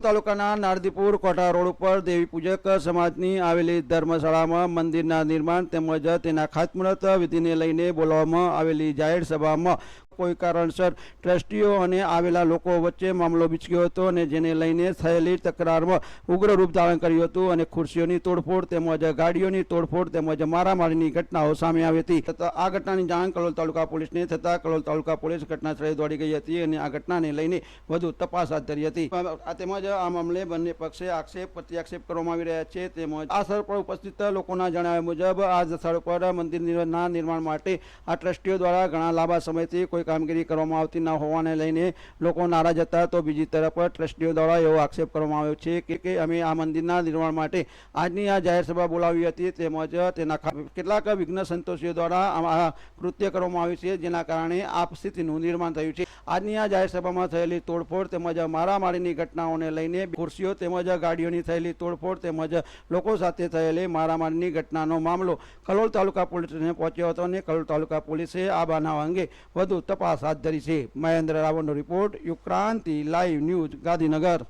તાલુકાના નારદીપુર કોઠા રોડ ઉપર દેવી પૂજક સમાજની આવેલી ધર્મશાળામાં મંદિરના નિર્માણ તેમજ તેના ખાતમુહૂર્ત વિધિને લઈને બોલાવવામાં આવેલી જાહેર સભામાં કોઈ કારણસર ટ્રસ્ટીઓ અને આવેલા લોકો વચ્ચે મામલો વિચક્યો હતો અને જેને લઈને થયેલી તકરારમાં ઉગ્ર રૂપ ધારણ કર્યું હતું અને ખુરશીઓની તોડફોડ તેમજ ગાડીઓની તોડફોડ તેમજ મારામારીની ઘટનાઓ સામે આવી હતી. આ ઘટનાની જાણ કલોલ તાલુકા પોલીસને થતાં કલોલ તાલુકા પોલીસ ઘટના સ્થળે દોડી ગઈ હતી અને આ ઘટનાને લઈને વધુ તપાસ હાથ ધરી હતી. તેમજ આ મામલે બંને પક્ષે આક્ષેપ પ્રત્યાક્ષેપ કરવામાં આવી રહ્યા છે. તેમજ આ સ્થળ પર ઉપસ્થિત લોકોના જણાવ્યા મુજબ આ સ્થળ પર મંદિરના નિર્માણ માટે આ ટ્રસ્ટીઓ દ્વારા ઘણા લાંબા સમયથી કોઈ કામગીરી કરવામાં આવતી ન હોવાને લઈને લોકો નારાજ હતા. તો બીજી તરફ ટ્રસ્ટીઓ દ્વારા એવો આક્ષેપ કરવામાં આવ્યો છે કે અમે આ મંદિરના નિર્માણ માટે આજની આ જાહેર સભા બોલાવી હતી. તેમજ તેના કેટલાક વિઘ્ન સંતોષીઓ દ્વારા કૃત્ય કરવામાં આવ્યું છે, જેના કારણે આ સ્થિતિનું નિર્માણ થયું છે. આજની આ જાહેર સભામાં થયેલી તોડફોડ તેમજ મારામારીની ઘટનાઓને લઈને ખુરશીઓ તેમજ ગાડીઓની થયેલી તોડફોડ તેમજ લોકો સાથે થયેલી મારામારીની ઘટનાનો મામલો કલોલ તાલુકા પોલીસને પહોંચ્યો હતો અને કલોલ તાલુકા પોલીસે આ બનાવ અંગે વધુ તપાસ હાથ ધરી છે. Mahendra રાવળનો report Yukranti live news Gandhinagar.